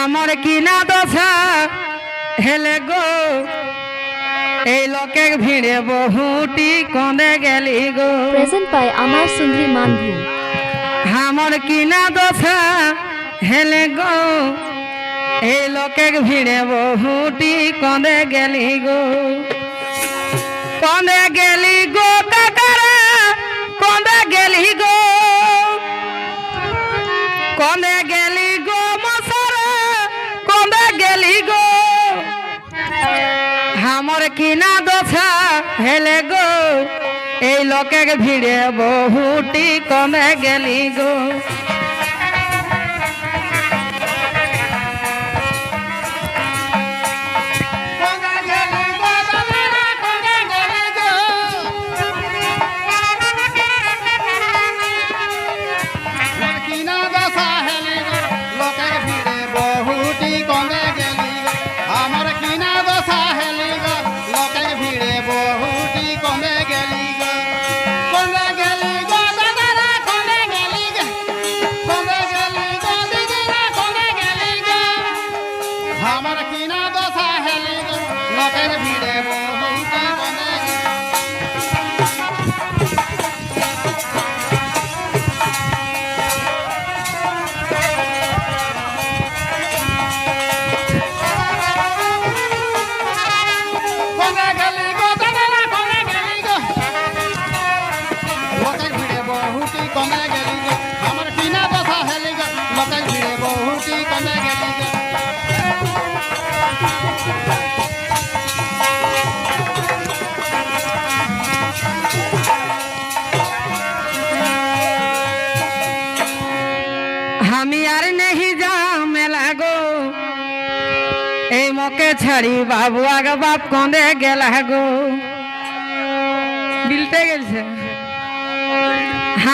আমার কিনা দশা হেলে গো। এই লোকে ভিড়ে বহুটি কঁদে গেলি গো। Present by Amar Sundri Manbhu. আমার কিনা দশা হেলে গো। এই লোকে ভিড়ে বহুটি কঁদে গেলি গো। কঁদে গেলি গো কাকারা হেলে গো এই লোকের ভিড়ে বহুটি কমে গেলি গো। লোকের ভিড়ে বহুটি ছাড়ি বাবু, আগে বাপ কন্দে গেলা গো। বিলতে গেছে।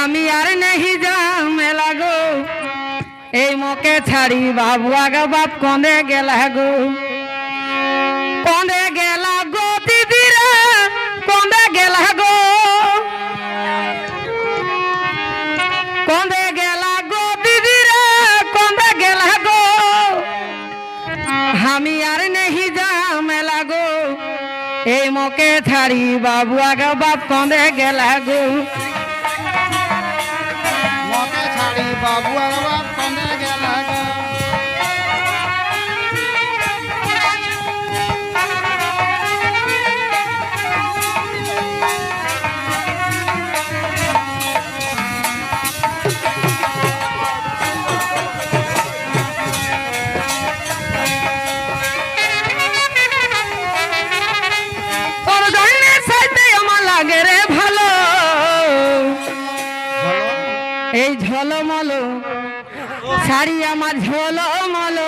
আমি আর নেহি যা মেলা গো। এই মকে ছাড়ি বাবু, আগে বাপ কন্দে গেলা গো। কঁদে এই মকে ছাড়ি বাবু আগে বাপ কন্দে গেলা গো। মকে ছাড়ি বাবু আগে বাপ এই ঝলমল, শাড়ি আমার ঝলমল।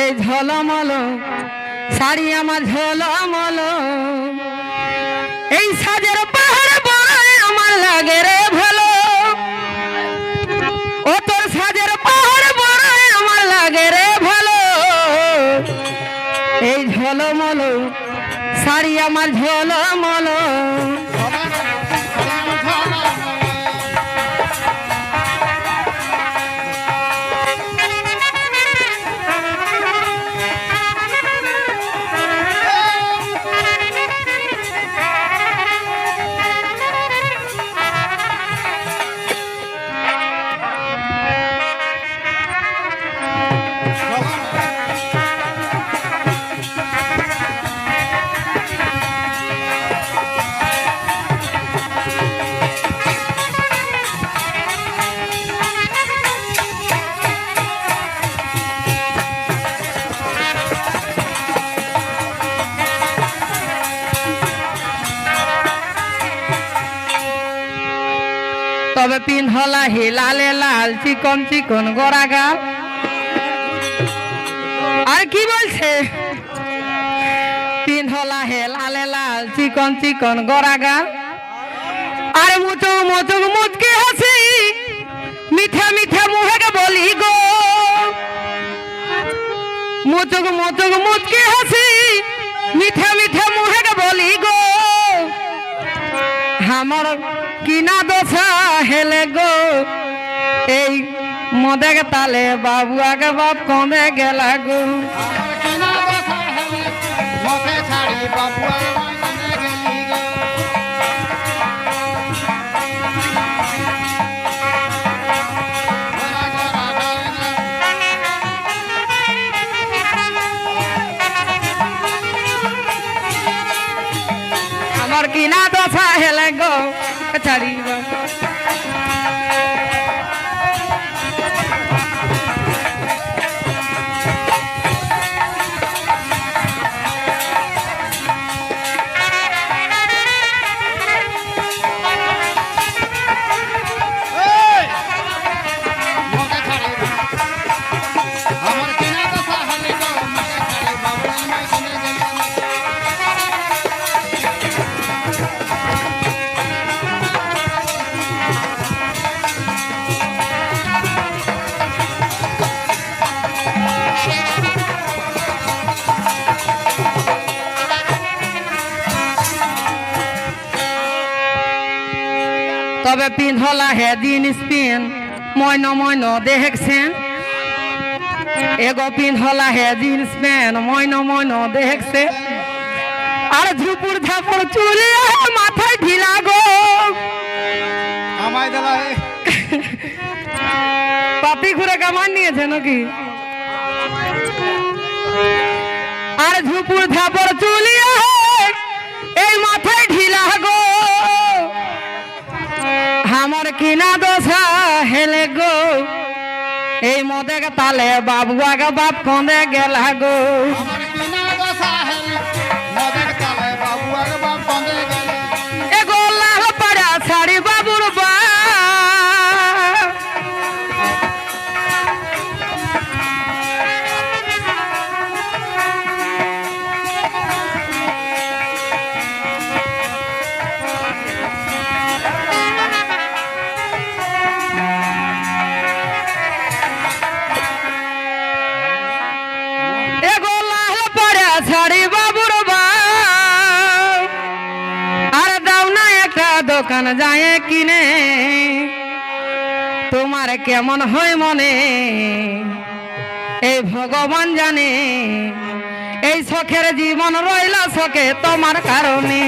এই ঝলমল, শাড়ি আমার ঝলমল। এই সাজের পাহাড় বড় আমার লাগে রে ভালো। ও তোর সাজের পাহাড় বড় আমার লাগে রে ভালো। এই ঝলমল, শাড়ি আমার ঝলমল। তবে হে লালে লাল, চিকন চিকন গোড়া গাল। আর কি বলছে? পিন্ধলা হে লালে লাল, চিকন চিকন গোড়া গাল। আর মুচুক মুচুক মুচকি হাসি, মিঠা মিঠা মুহেকে বলি গো। মুচুক মুচুক মুচকি হাসি, মিঠা মিঠা আমার কিনা দোষা হেলে গো। এই মদে তালে বাবু আগে বাপ কমে গেলা গো। ছাড়ি বাবু ময়দানে আমার কিনা তো হেলে গো ছাড়ি তবে পিন্ধলা হে জিনিস পিন মইন মইন দেখছেন। এগো পিন্ধলা হে জিন্স প্যান্ট মইন মইন দেখছে আর ঝুপুর ঝাপুর চুলি মাথায় ঢিলা গো। আমায় দিলা এ। পাতি ঘুরে কামান নিয়েছে নাকি? আর ঝুপুর ঝাপুর চুলি হেলে গো। এই মদে তালে বাবু আগা বাপ কন্দে গেলা গো। দোকান যায় কিনে? তোমার কেমন হয় মনে? এই ভগবান জানে। এই শখের জীবন রইল শখে তোমার কারণে।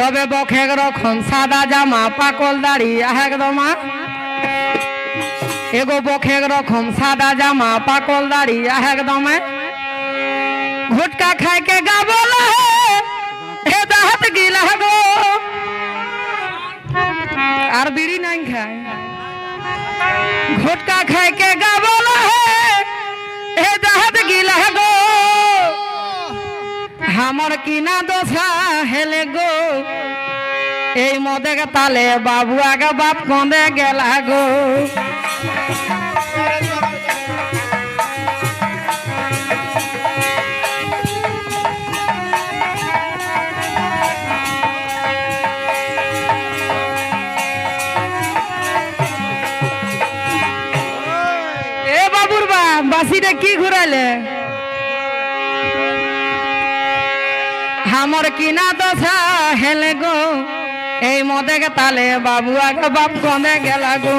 তবে বখে রকম সাদা জামা, পাকল দাড়ি একদম এগো বখে রকম সাদা জামা, পাকল দাড়ি একদম ঘুটকা খাই के গাবল হে গো। আর বিড়ি নাই খায়। ঘুটকা খাই के গাবল হে দাঁত গিলা গো। আমার কিনা দশা হেলে গো এই মদে তালে বাবু আগে বাপ কঁদে গেলা গো কি ঘুরাইলে আমার কিনা দশা হেলে গো। এই মদে তালে বাবু আগে বাপ কমে গেলা গো।